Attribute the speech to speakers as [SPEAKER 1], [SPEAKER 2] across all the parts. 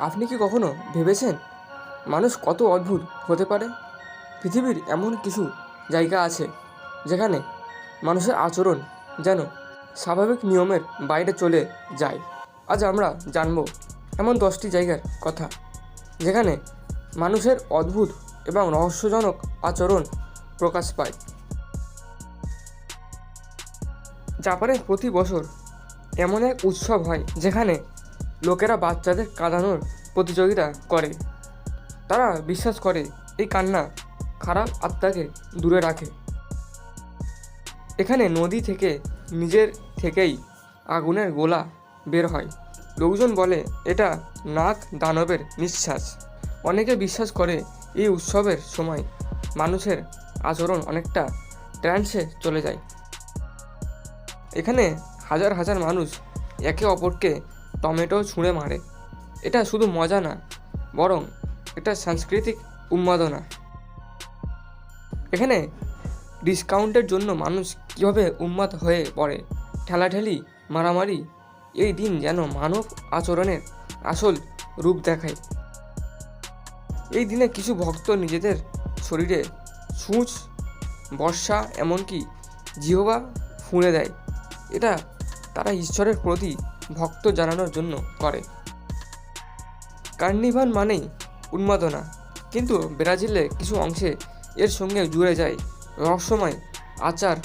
[SPEAKER 1] আপনি কি কখনো ভেবেছেন মানুষ কত অদ্ভুত হতে পারে? পৃথিবীর এমন কিছু জায়গা আছে যেখানে মানুষের আচরণ যেন স্বাভাবিক নিয়মের বাইরে চলে যায়। আজ আমরা জানব এমন দশটি জায়গার কথা যেখানে মানুষের অদ্ভুত এবং রহস্যজনক আচরণ প্রকাশ পায়। জাপানে প্রতি বছর এমন এক উৎসব হয় যেখানে লোকেরা বাচ্চাদের কাঁদানোর প্রতিযোগিতা করে। তারা বিশ্বাস করে, এই কান্না খারাপ আত্মাকে দূরে রাখে। এখানে নদী থেকে, নিজের থেকেই আগুনের গোলা বের হয়। লোকজন বলে, এটা নাক দানবের নিঃশ্বাস। অনেকে বিশ্বাস করে, এই উৎসবের সময় মানুষের আচরণ অনেকটা ট্রান্সে চলে যায়। এখানে হাজার হাজার মানুষ একে অপরকে টমেটো ছুঁড়ে মারে। এটা শুধু মজা না, বরং এটা সাংস্কৃতিক উন্মাদনা। এখানে ডিসকাউন্টের জন্য মানুষ কীভাবে উন্মাদ হয়ে পড়ে, ঠেলাঠেলি, মারামারি, এই দিন যেন মানব আচরণের আসল রূপ দেখায়। এই দিনে কিছু ভক্ত নিজেদের শরীরে সূচ, বর্ষা, এমনকি জিহবা ফুঁড়ে দেয়। এটা তারা ঈশ্বরের প্রতি ভক্ত জানানোর জন্য করে। কার্নিভাল মানেই উন্মাদনা। কিন্তু ব্রাজিলে কিছু অংশে এর সঙ্গে জুড়ে যায় রহস্যময় আচার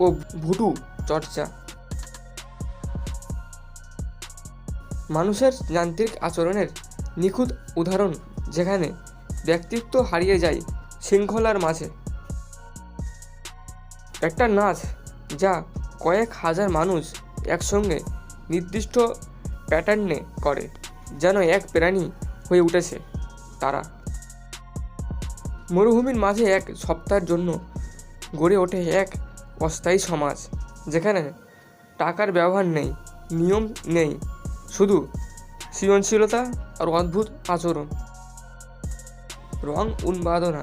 [SPEAKER 1] ও ভুটু চর্চা। মানুষের যান্ত্রিক আচরণের নিখুঁত উদাহরণ যেখানে ব্যক্তিত্ব হারিয়ে যায় শৃঙ্খলার মাঝে। একটা নাচ যা কয়েক হাজার মানুষ একসঙ্গে নির্দিষ্ট প্যাটার্নে করে, যেন এক প্রাণী হয়ে উঠেছে তারা। মরুভূমির মাঝে এক সপ্তাহের জন্য গড়ে ওঠে এক অস্থায়ী সমাজ, যেখানে টাকার ব্যবহার নেই, নিয়ম নেই, শুধু সৃজনশীলতা আর অদ্ভুত আচরণ। রং, উন্মাদনা,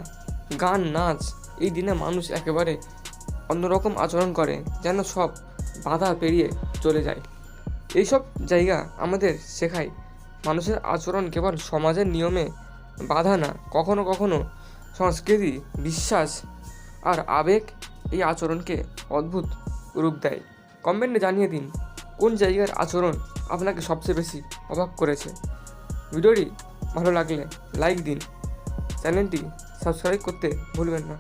[SPEAKER 1] গান, নাচ, এই দিনে মানুষ একেবারে অন্যরকম আচরণ করে, যেন সব বাধা পেরিয়ে চলে যায়। এইসব জায়গা আমাদের শেখায়। মানুষের আচরণ কেবল সমাজের নিয়মে বাধা না, কখনো কখনো সংস্কৃতি, বিশ্বাস আর আবেগ এই আচরণকে অদ্ভুত রূপ দেয়। কমেন্টে জানিয়ে দিন, কোন জায়গার আচরণ আপনাকে সবচেয়ে বেশি অবাক করেছে? ভিডিওটি ভালো লাগলে লাইক দিন, চ্যানেলটি সাবস্ক্রাইব করতে ভুলবেন না।